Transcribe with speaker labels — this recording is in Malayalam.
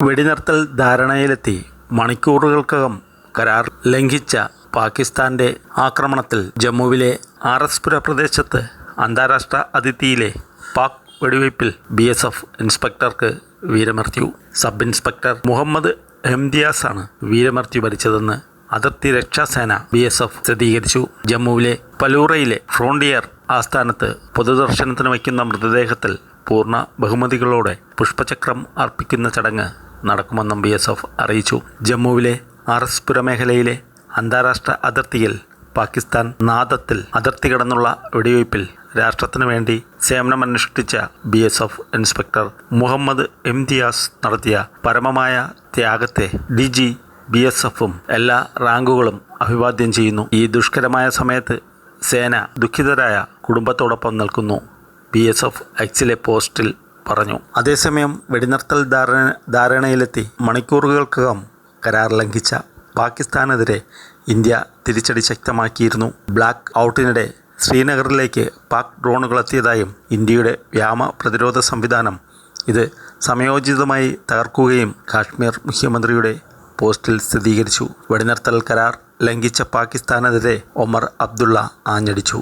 Speaker 1: വെടിനിർത്തൽ ധാരണയിലെത്തി മണിക്കൂറുകൾക്കകം കരാർ ലംഘിച്ച പാകിസ്ഥാന്റെ ആക്രമണത്തിൽ ജമ്മുവിലെ ആർ എസ് പുര പ്രദേശത്ത് അന്താരാഷ്ട്ര അതിഥിയിലെ പാക് വെടിവയ്പിൽ ബി എസ് എഫ് ഇൻസ്പെക്ടർക്ക് വീരമർത്യു സബ് ഇൻസ്പെക്ടർ മുഹമ്മദ് എംതിയാസാണ് വീരമൃത്യു ഭരിച്ചതെന്ന് അതിർത്തി രക്ഷാസേന ബി എസ് എഫ് സ്ഥിരീകരിച്ചു. ജമ്മുവിലെ പലൂറയിലെ ഫ്രോണ്ടിയർ ആസ്ഥാനത്ത് പൊതുദർശനത്തിന് വയ്ക്കുന്ന മൃതദേഹത്തിൽ പൂർണ ബഹുമതികളോടെ പുഷ്പചക്രം അർപ്പിക്കുന്ന ചടങ്ങ് നടക്കുമെന്നും ബി എസ് എഫ് അറിയിച്ചു. ജമ്മുവിലെ അറസ്പുര മേഖലയിലെ അന്താരാഷ്ട്ര അതിർത്തിയിൽ പാകിസ്ഥാൻ നാദത്തിൽ അതിർത്തി കടന്നുള്ള വെടിവയ്പിൽ രാഷ്ട്രത്തിനു വേണ്ടി സേവനമനുഷ്ഠിച്ച B S F inspector Muhammad Imtiaz നടത്തിയ പരമമായ ത്യാഗത്തെ ഡി ജി ബി എസ് എഫും എല്ലാ റാങ്കുകളും അഭിവാദ്യം ചെയ്യുന്നു. ഈ ദുഷ്കരമായ സമയത്ത് സേന ദുഃഖിതരായ കുടുംബത്തോടൊപ്പം നിൽക്കുന്നു. ബി എസ് എഫ് എക്സിലെ പോസ്റ്റിൽ പറഞ്ഞു. അതേസമയം വെടിനിർത്തൽ ധാരണ ധാരണയിലെത്തി മണിക്കൂറുകൾക്കകം കരാർ ലംഘിച്ച പാകിസ്ഥാനെതിരെ ഇന്ത്യ തിരിച്ചടി ശക്തമാക്കിയിരുന്നു. ബ്ലാക്ക് ഔട്ടിനിടെ ശ്രീനഗറിലേക്ക് പാക് ഡ്രോണുകൾ എത്തിയതായും ഇന്ത്യയുടെ വ്യാമ പ്രതിരോധ സംവിധാനം ഇത് സമയോചിതമായി തകർക്കുകയും കാശ്മീർ മുഖ്യമന്ത്രിയുടെ പോസ്റ്റിൽ സ്ഥിരീകരിച്ചു. വെടിനിർത്തൽ കരാർ ലംഘിച്ച പാകിസ്ഥാനെതിരെ ഒമർ അബ്ദുള്ള ആഞ്ഞടിച്ചു.